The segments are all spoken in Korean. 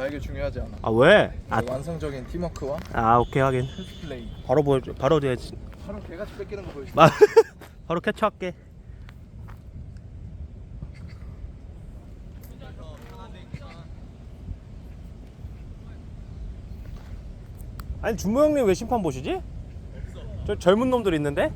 나에게 중요하지 않아. 아 왜? 아, 완성적인 팀워크와 아 오케이 하긴 플레이. 바로 보여 바로 돼야지 바로 개같이 뺏기는 거 보여줘. 마- 바로 캐치할게 아니 준모 형님 왜 심판 보시지? 저 젊은 놈들 있는데?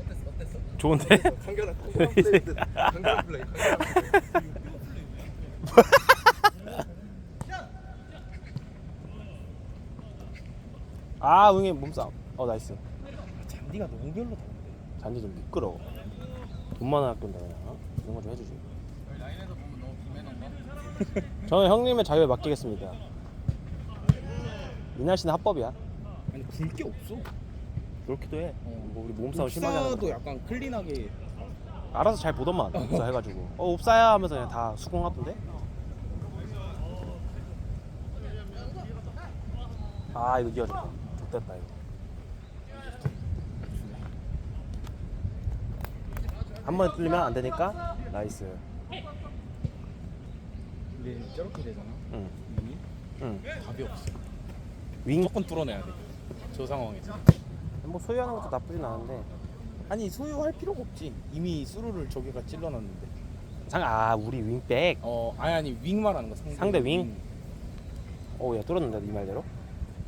어땠어? 어땠어? 좋은데? 강렬한. 강렬한 플레이. 아 응애 몸싸움 어 나이스 잔디가 너무 별로다. 잔디 좀 미끄러워 돈 많은 학교인데 그냥 어? 이런 거 좀 해주지 라인에서 보면 너무 비매너인가? 저는 형님의 자유에 맡기겠습니다 이 날 씨는 합법이야 아니 굵게 없어. 그렇기도 해. 어. 뭐 우리 몸싸움 심하게 하는 거. 약간 클린하게. 알아서 잘 보던만 옵사 해가지고. 어 옵사야 하면서 그냥 다 수긍하던데. 아 이거 이어졌다. 좋됐다 이거. 한번 뚫리면 안 되니까 나이스. 근데 저렇게 되잖아. 응. 윙이 응. 답이 없어. 윙. 무조건 뚫어내야 돼. 저 상황에서. 뭐 소유하는 것도 나쁘진 않은데. 아니 소유할 필요가 없지. 이미 수루를 저기가 찔러놨는데. 상아 우리 윙백. 어 아니 아니 윙 말하는 거 상대. 상대 윙? 어야 뚫었는데 이 말대로.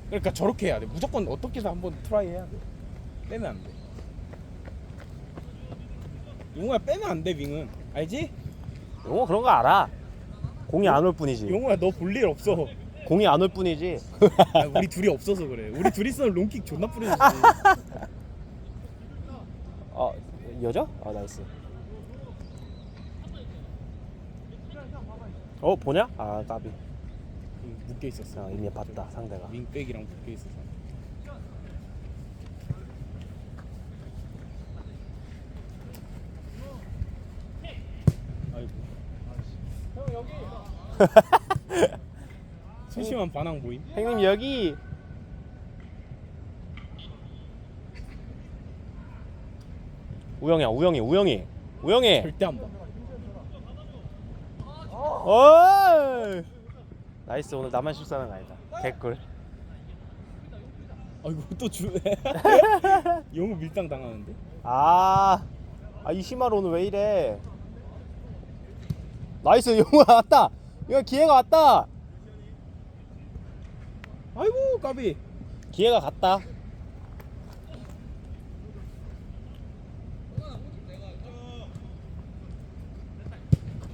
그러니까 저렇게 해야 돼. 무조건 어떻게 해서 한번 트라이 해야 돼. 빼면 안 돼. 용호야 빼면 안 돼 윙은. 알지? 용어 그런 거 알아. 공이 안 올 뿐이지. 용호야 너 볼 일 없어. 공이 안 올 뿐이지. 아, 우리 둘이 없어서 그래. 우리 둘이 쓰면 롱킥 존나 뿌려주지. 어 여자? 아 나이스. 어 보냐? 아 까비. 묶여 있었어. 아, 이미 봤다 상대가. 윙백이랑 묶여 있어서. 아이고. 형 여기. 소심한 반항 모임. 형님 여기. 우영이야 우영이 우영이 우영이. 절대 안 봐. 어. 나이스 오늘 나만 실수하는 거 아니다. 개꿀. 아이고 또 주. 영우 밀당 당하는데. 아, 아 이시마루 오늘 왜 이래? 나이스 영우야 왔다. 이거 기회가 왔다. 아이고 까비. 기회가 갔다.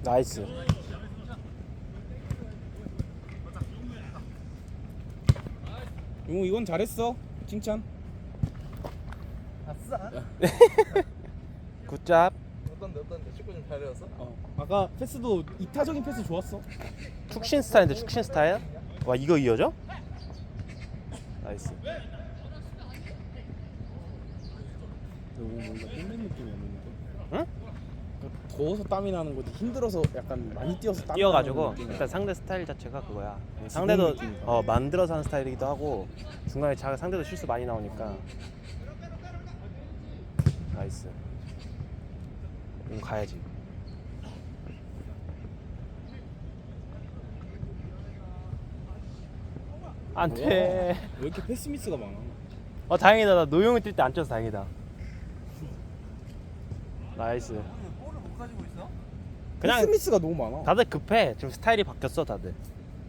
나이스. 영우 이건 잘했어. 칭찬. 아싸. 굿잡. 어떤데 어떤데 축구 좀 잘해왔어? 어. 아까 패스도 이타적인 패스 좋았어. 축신 스타일인데 축신 스타일? 와 이거 이어져? 나이스. 너무 뭔가 땡기는 느낌이 없는데. 응? 그러니까 더워서 땀이 나는 거지 힘들어서 약간 많이 뛰어서 땀이 뛰어가지고 나는. 일단 상대 스타일 자체가 그거야. 상대도 느낌이다. 어 만들어서 하는 스타일이기도 하고 중간에 자 상대도 실수 많이 나오니까 나이스. 가야지. 안 돼. 왜 이렇게 패스 미스가 많아? 어 다행이다. 나 노용을 뛸때 안 쪄서 다행이다. 나이스. 볼을 못 가지고 있어? 그냥 패스 미스가 너무 많아. 다들 급해. 지금 스타일이 바뀌었어 다들.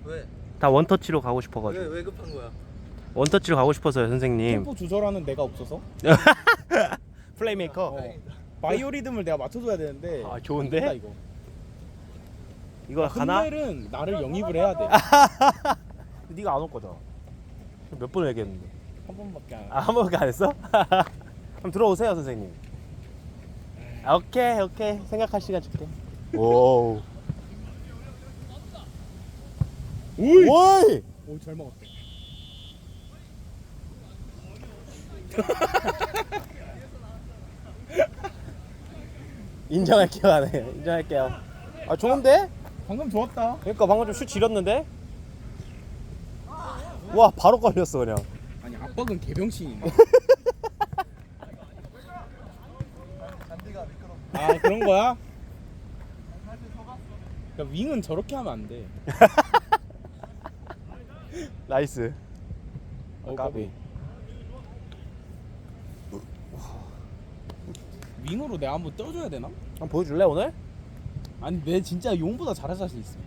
왜? 다 원터치로 가고 싶어가지고. 왜, 왜 급한 거야? 원터치로 가고 싶어서요 선생님. 템포 조절하는 내가 없어서. 플레이메이커. 어. 바이오 리듬을 내가 맞춰줘야 되는데. 아, 좋은데? 이거. 이거 가나? 금날은 나를 영입을 해야 돼. 네가 안 올 거잖아. 몇번 얘기했는데. 한 번밖에 안. 아, 한 번밖에 안 했어? 그럼 들어오세요, 선생님. 아, 오케이, 오케이. 생각할 시간 줄게. 오. 오이. 오이! 오, 잘 먹었다. 인정할게요, 안 해. 인정할게요. 아, 좋은데? 방금 좋았다. 그러니까 방금 좀 슛 지렸는데? 와, 바로 걸렸어, 그냥. 아니 앞 압박은 개병신이네. 아 그런 거야? 그러니까 윙은 저렇게 하면 안 돼. 나이스. 어, 까비. 윙으로 내가 한번 떠줘야 되나? 한번 보여줄래 오늘? 아니 내 진짜 용보다 잘할 자신 있어.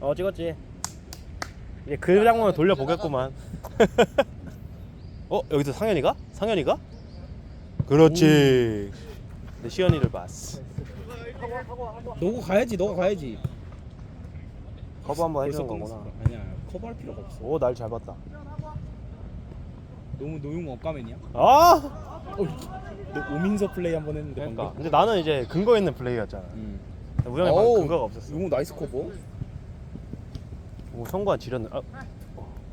어 찍었지. 이제 그 장면을 돌려 보겠구만. 어 여기서 상현이가? 상현이가? 그렇지. 내 시연이를 봤어. 너가 가야지, 너가 가야지. 커버 한번 해주는. 거구나. 아니야, 커버할 필요가 없어. 오 날 잘 봤다. 너무 노용 억까맨이야? 아 어, 너 오민서 플레이 한번 했는데 그러니까. 방금. 근데 나는 이제 근거 있는 플레이였잖아. 음. 우영이 방 어우, 근거가 없었어. 용호 나이스 커버. 오 성구한 지렸네. 아.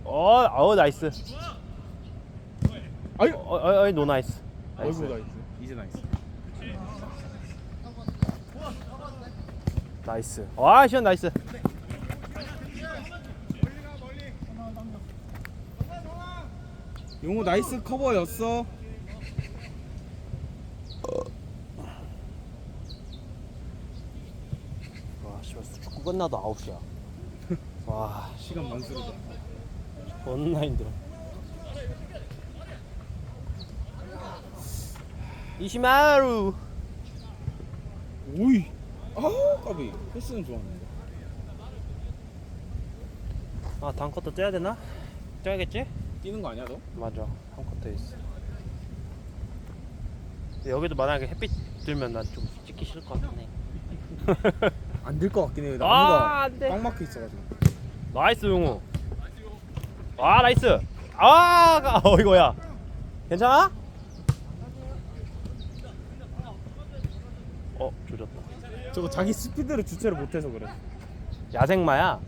어, 어 나이스. 아유, 어, 어, 어, 노 나이스. 나이스. 어이구 나이스. 이제 나이스. 나이스. 와 시연 나이스. 용호 나이스 커버였어. 와 씨발 축구 끝나도 9시야. 와 시간 만수르다. 존나 힘들어. 이시마루. 오이. 아, 까비. 패스는 좋았는데. 아 다음 컷도 떼야 되나? 떼야겠지? 뛰는 거 아니야 너? 맞아 한 컷도 있어. 근데 여기도 만약에 햇빛 들면 난 좀 찍기 싫을 것 같네. 안될 것 같긴 해요. 아, 나무가 안 돼. 꽉 막혀 있어가지고. 나이스 용우. 아 나이스. 아 가- 어 이거야. 괜찮아? 어 조졌다. 저거 자기 스피드로 주체를 못해서 그래. 야생마야.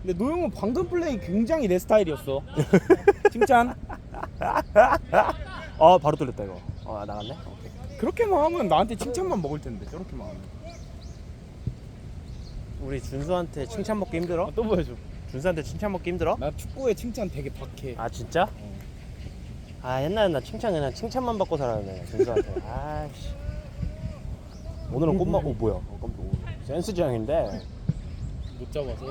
근데 노용은 방금 플레이 굉장히 내 스타일이었어. 칭찬. 어 바로 뚫렸다 이거. 어 나갔네. 오케이. 그렇게만 하면 나한테 칭찬만 먹을 텐데 저렇게만 하면. 우리 준수한테 칭찬 먹기 힘들어? 아, 또 보여줘. 준수한테 칭찬 먹기 힘들어? 나 축구에 칭찬 되게 박해. 아 진짜? 어. 아 옛날에 나 칭찬 그냥 칭찬만 받고 살았네 준수한테. 아씨. 오늘은 꽃마. 오 뭐야? 어, 깜짝. 오, 센스 지향인데. 못 잡아서.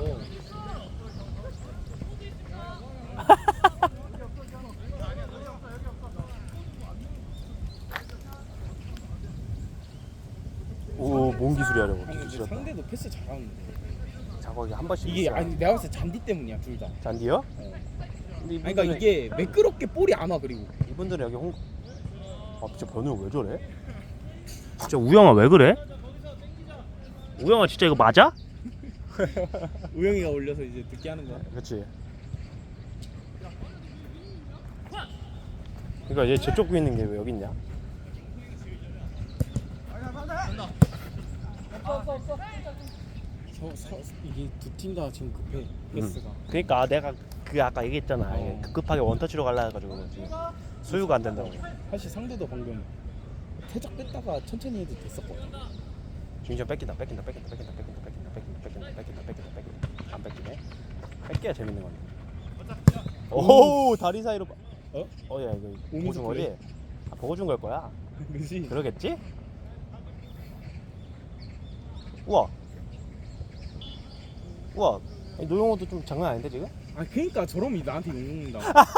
오 뭔 기술이 하려고. 아니 근데 기술이었다. 상대도 패스 잘하는데. 자거기 한 번씩. 이게 아니 내가 봤을 때 잔디 때문이야 둘 다. 어. 잔디요? 아니 근데 이분들은, 그러니까 이게 매끄럽게 볼이 안 와 그리고. 이분들은 여기 홍. 아 진짜 변우 왜 저래? 진짜 우영아 왜 그래? 우영아 진짜 이거 맞아? 우영이가 올려서 이제 듣게 하는 거야. 그렇지. 그러니까 얘 저쪽 에 있는 게 왜 여기 있냐? 서, 서, 이게 두 팀 다 지금 급해 패스가. 그러니까 내가 그 아까 얘기했잖아. 어. 이게 급하게 원터치로 갈라 해가지고 그렇지. 소유가 안 된다고. 사실 상대도 방금 살짝 뺐다가 천천히 해도 됐었거든. 중심 뺏긴다, 뺏긴다, 뺏긴다, 뺏긴다, 뺏긴다, 뺏긴다, 뺏긴다, 뺏긴다, 뺏긴다, 뺏긴다, 뺏긴다. 안 뺏기네. 뺏겨야 재밌는 건데. 오 다리 사이로. 봐. 어? 어 야 이거 보고 준 거지? 아, 보고 준 걸 거야. 그지? 그러겠지? 우와. 우와. 이 노용호도 좀 장난 아닌데 지금? 아 그러니까 저놈이 나한테 욕먹는다.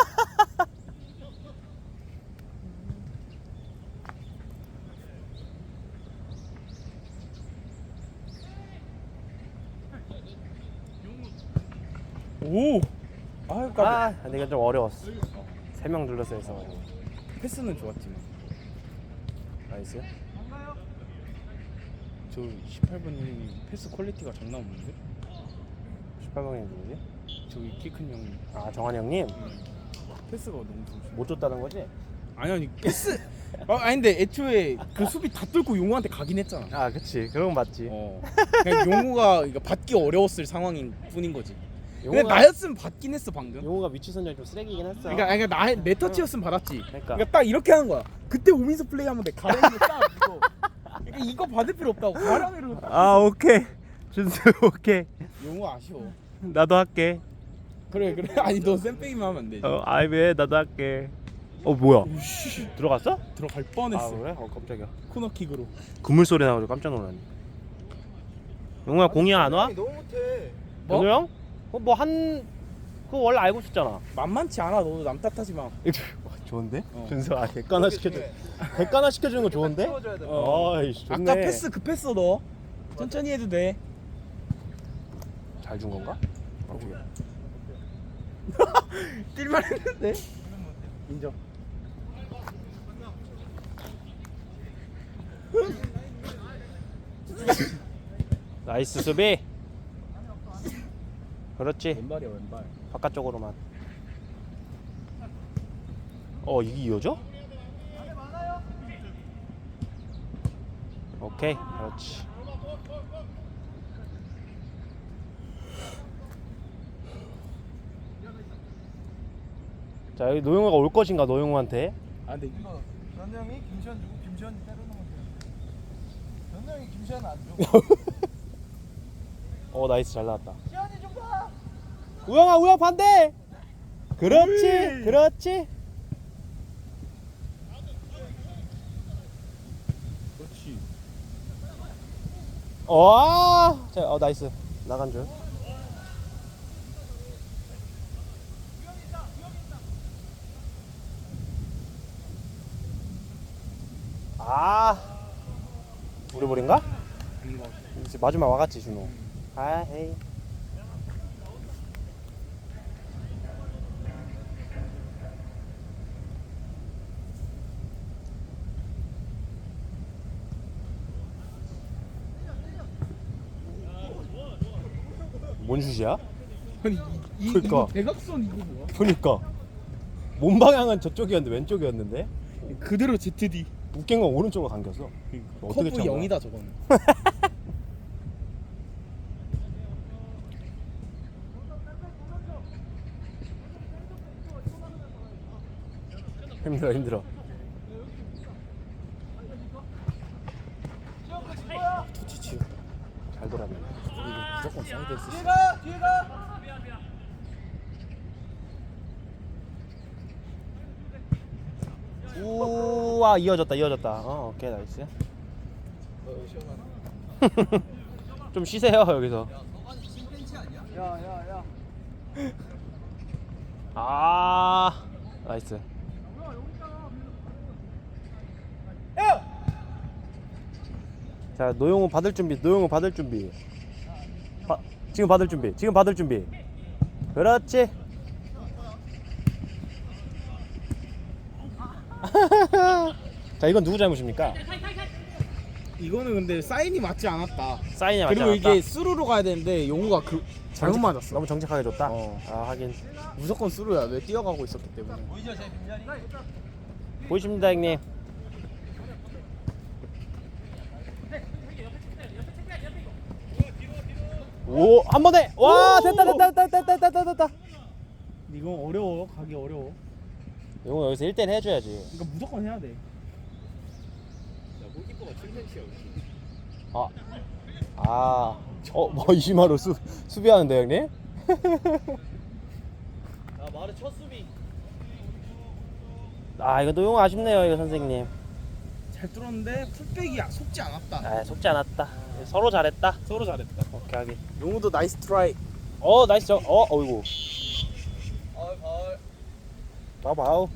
오. 아유 까비. 아, 근데 이건 좀 어려웠어. 세 명 둘러서 해서. 패스는 좋았지만 나이스. 저 18번님 패스 퀄리티가 장난 없는데? 18번이 누구지? 저기 키 큰 형이 아, 정한이 형님. 패스가 너무 좋으셔. 못 줬다는 거지? 아니 아니 패스. 아 아닌데 애초에 그 수비 다 뚫고 용호한테 가긴 했잖아. 아, 그치. 그런 건 맞지. 어. 그냥 용호가 이거 받기 어려웠을 상황인 뿐인 거지. 근데 용호가- 나였으면 받긴 했어 방금. 용호가 위치 선정이 좀 쓰레기긴 했어. 그러니까 그러니까 나, 내 터치였으면 받았지. 그러니까. 그러니까 딱 이렇게 하는 거야. 그때 오민서 플레이하면 돼. 가랑이로 딱 이거. 받을 필요 없다고. 가랑이로. 아, 오케이. 준수 오케이. 용호 아쉬워. 나도 할게. 그래 그래 아니 너 쌤빼기만 하면 안 되지 어, 아이 왜 나도 할게. 어 뭐야? 우씨, 들어갔어? 들어갈 아 뻔했어 그래? 어 깜짝이야. 코너킥으로 그물 소리 나가지고 깜짝 놀랐네. 용호야 공이 안 와? 너무 못해. 뭐? 연우 형? 어, 뭐한 그거 원래 알고 있었잖아. 만만치 않아 너도 남 탓하지 마 좋은데? 어. 준서 아 객관화 시켜줘. 객관화 시켜주는 거 좋은데? 어. 아이씨 좋네. 아까 패스 급했어 너 천천히 해도 돼 잘 준 건가? 어, 그게. 뛸만 했는데 인정 나이스 수비. 그렇지. 왼발이야 왼발 바깥쪽으로만. 어 이게 이어져? 오케이 그렇지. 자 여기 노영호가 올 것인가 노영호한테? 아 근데 이거 변형이 김시현 주고 김시현이 때려놓으면 돼. 변형이 김시현 안 줘. 어 나이스 잘 나왔다. 시현이 좀 봐. 우영아 우영 반대. 그렇지. 그렇지 와, 자, 어 나이스 나간 줄. 아, 우리 볼인가? 이제 마지막 와갔지 준호. 아, 헤이. 뭔 슛이야? 아니 이, 이, 그러니까. 이거 대각선 이거 뭐야 그니까 몸 방향은 저쪽이었는데 왼쪽이었는데 그대로 ZD 웃긴 건 오른쪽으로 당겼어. 어떻게 커브 찬 거야? 0이다 저거는 힘들어 힘들어. 투치치 잘 돌았네. 이거 무조건 사이드 했을 뒤에 가, 뒤에 가. 우와 이어졌다 이어졌다. 어 오케이 나이스. 좀 쉬세요 여기서. 야, 야, 야. 아 나이스. 자 노용호 받을 준비. 노용호 받을 준비. 바, 지금 받을 준비. 지금 받을 준비. 그렇지. 자 이건 누구 잘못입니까? 이거는 근데 사인이 맞지 않았다 사인이 맞지 그리고 않았다. 이게 수루로 가야 되는데 용우가 그 잘못 정직- 맞았어 너무 정직하게 줬다. 어. 아 하긴 무조건 수루야 왜 뛰어가고 있었기 때문에 보이십니다 형님. 오한 번에 와 오! 됐다 됐다 됐다 됐다 됐다 됐다. 이건 어려워 가기 어려워 용호 여기서 1대1 해줘야지. 이거 무조건 해야 돼 아, 아, 어, 뭐 이시마로 수 수비하는데 형님? 아 말을 첫 수비 아 이거 노용 아쉽네요 이거 선생님. 잘 뚫었는데 풀백이 속지 않았다 아 속지 않았다. 서로 잘했다. 서로 잘했다 오케이 하긴. 용우도 나이스 트라이 어 나이스 저, 어 어이구. 봐봐요.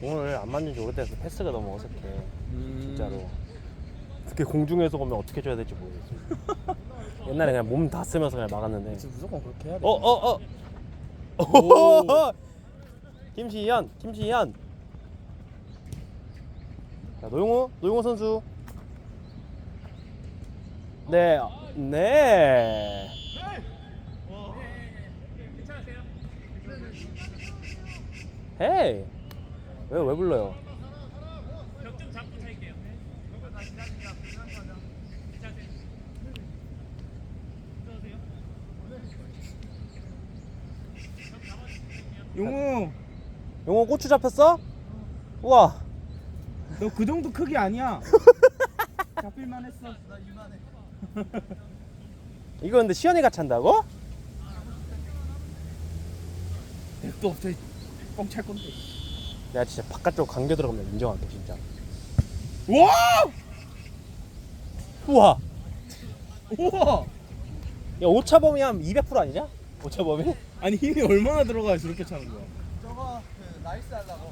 공을 안 맞는 지 오래돼서 패스가 너무 어색해. 진짜로. 특히 공중에서 보면 어떻게 줘야 될지 모르겠어. 옛날에 그냥 몸 다 쓰면서 그냥 막았는데. 지금 무조건 그렇게 해야 돼 어, 어, 어. 오. 김시현, 김시현. 자, 노용호, 노용호 선수. 네, 네. 헤이. 왜, 왜 불러요? 용우 용호 고추 잡혔어? 우와. 너 그 정도 크기 아니야. 잡힐만 했어. 나 이만해. 이거 근데 시연이가 찬다고? 또 없대. 뻥찰 건데. 내가 진짜 바깥쪽 감겨 들어가면 인정할게 진짜. 와! 우와. 우와! 야 오차범위 한 200% 아니냐? 오차범위? 아니 힘이 얼마나 들어가야 저렇게 차는 거야? 저거 그 나이스 하려고.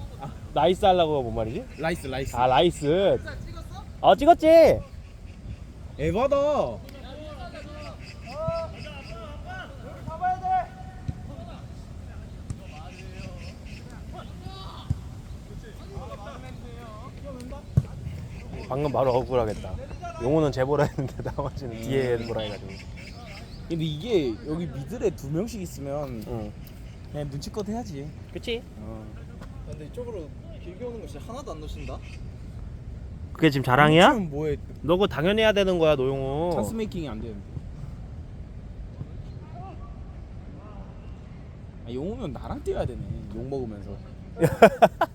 나이스 하려고 뭔 말이지? 라이스 라이스. 아 라이스. 찍었어? 어 찍었지. 에바다. 여기 잡아야 돼. 방금 바로 억울하겠다. 용호는 제보라 했는데 나머지는 뒤에 보라 해가지고. 근데 이게 여기 미들에 두 명씩 있으면 응. 그냥 눈치껏 해야지. 그치? 어. 근데 이쪽으로 길게 오는 거 진짜 하나도 안 넣으신다. 그게 지금 자랑이야? 지금 뭐해? 너 그거 당연히 해야 되는 거야 노용호. 찬스 메이킹이 안 되는데. 아, 용 오면 나랑 뛰어야 되네. 욕 먹으면서.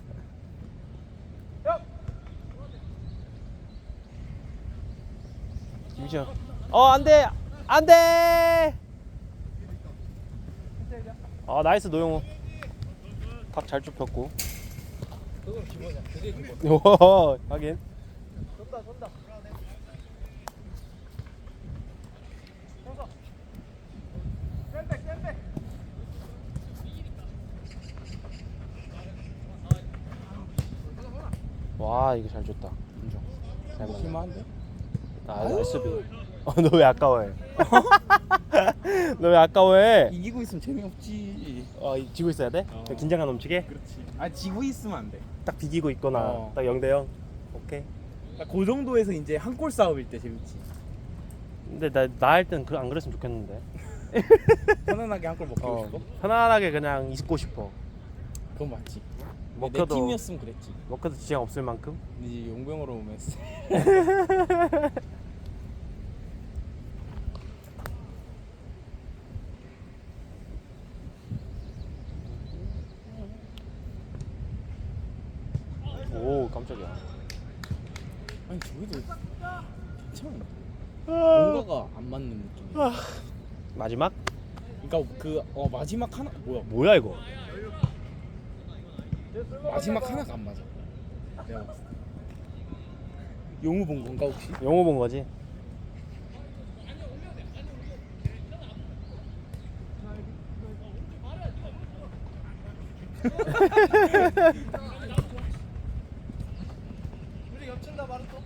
김시현. 어 안돼 안돼. 아 나이스 노용호. 각잘 좁혔고. 오 하긴. 돈다 돈다. 와 이거 잘 줬다. 인정. 잘 맞네. 실망한데? 아 나이스 비. 어너 왜 아까워해? 너 왜 아까워해? 이기고 있으면 재미없지. 어 이- 지고 있어야 돼? 어. 긴장감 넘치게? 그렇지. 아 지고 있으면 안 돼. 딱 비기고 있거나 어. 딱 0대 0. 오케이. 딱그 정도에서 이제 한 골 싸움일 때 재밌지. 근데 나나할땐그안 그랬으면 좋겠는데. 편안하게 한 골 먹고 어, 싶어? 편안하게 그냥 있고 싶어. 그건 맞지. 내 먹혀도 팀이었으면 그랬지. 먹혀도 지장 없을 만큼. 이제 용병으로 오면 오 깜짝이야. 아니 저기도 괜찮은데. 뭔가가 안 맞는 느낌 이야. 마지막? 그러니까 그 어, 마지막 하나 뭐야? 뭐야 이거? 마지막 하나가 안 맞아. 내가 봤을 때. 용우 본 건가 혹시? 영호 본 거지? 우리 겹친다 바로 또.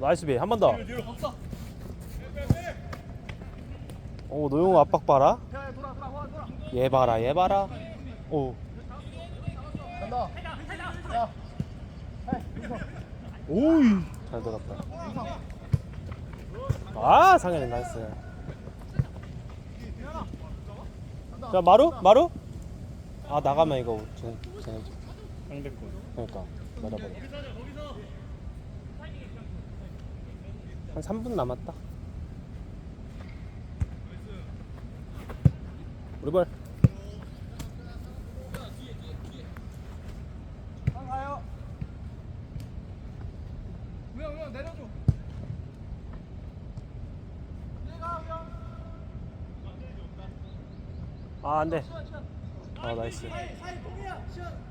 나이스 비한번 더. 오 노용호 압박 봐라. 얘 봐라 얘 봐라. 오. 오이. 잘 들어갔다. 아 상현이 나이스. 자 마루 마루. 아 나가면 이거 쟤 쟤네 상대 거. 그러니까 맞아버려. 한 3분 남았다. 우리 볼. 한 가요. 우영 우영 내려줘. 내가 우영. 아 안돼. 아 나이스. 사이 사이 뽕이야. 시원.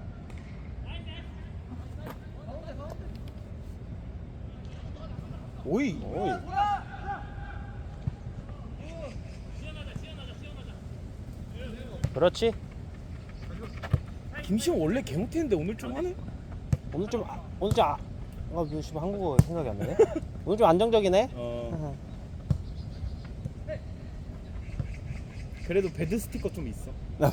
가운데 가운데. 오이. 오이. 그렇지. 김시현 원래 개 못했는데 오늘 좀 하네. 오늘 좀 아, 오늘 좀 아, 아 요즘 한국어 생각이 안 나네. 오늘 좀 안정적이네. 어. 그래도 배드 스티커 좀 있어.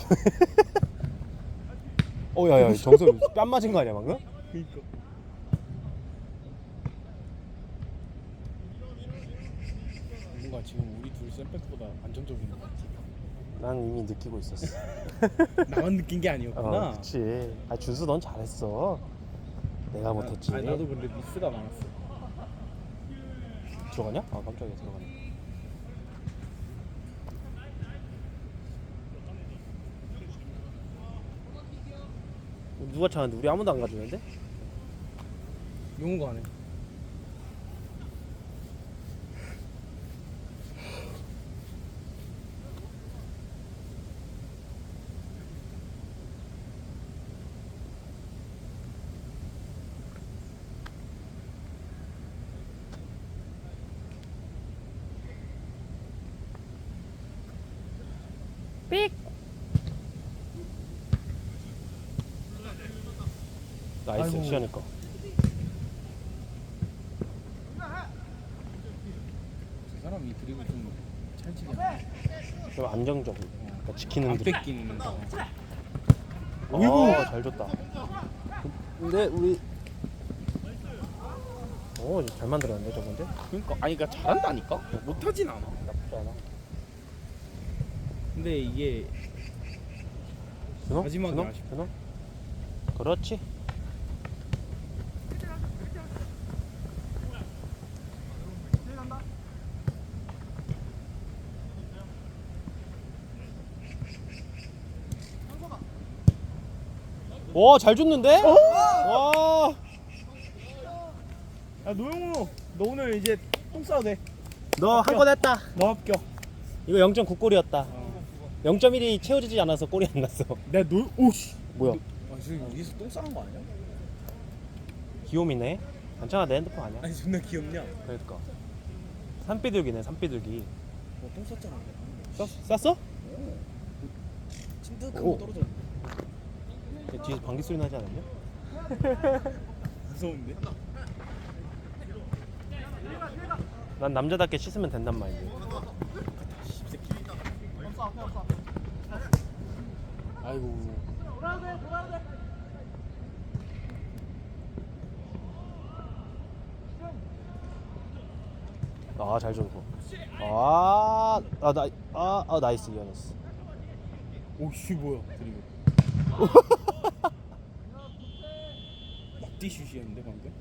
어 야야 정섭 뺨 맞은 거 아니야 방금? 그니까. 뭔가 지금 우리 둘 샌백보다 안정적인 것 같지. 난 이미 느끼고 있었어. 나만 느낀 게 아니었구나. 어, 그치. 아 준수 넌 잘했어. 내가 못했지. 아니, 나도 근데 미스가 많았어. 들어가냐? 아 깜짝이야 들어가네. 누가 차는데 우리 아무도 안 가주는데? 용우가 안 해. 나이스 아이고. 시원이 거. 저 사람이 드리블 좀 찰지게. 좀 안정적이고 그러니까 지키는 안 드립. 뺏기는 거. 어, 잘 줬다. 근데 우리 오, 잘 만들었는데 저건데? 그러니까 아니 그러니까 잘한다니까. 못하진 않아. 근데 이게 준호? 마지막에 준호? 아쉽다. 준호? 그렇지. 와, 잘 줬는데? 와. 야 노영우 너 오늘 이제 똥 싸도 돼. 너 한 건 했다. 너 합격. 이거 0.9골이었다. 어. 0.1이 채워지지 않아서 골이 안 났어. 내가 노 오씨. 뭐야? 아 지금 여기서 똥 싸는 거 아니야? 귀요미네. 괜찮아, 내 핸드폰 아니야. 아니 존나 귀엽냐? 그러니까. 산비둘기네, 산비둘기. 어똥 쌌잖아. 쌌, 쌌어? 오. 거 떨어져. 얘 뒤에서 방귀 소리 나지 않았냐? 무서운데? 난 남자답게 씻으면 된단 말이지. 새끼. 아이고. 아, 잘 줬고. 아, 아, 나, 아, 아, 나이스, 이어졌어. 오씨 뭐야 드리블. 막디 슛이었는데 방금?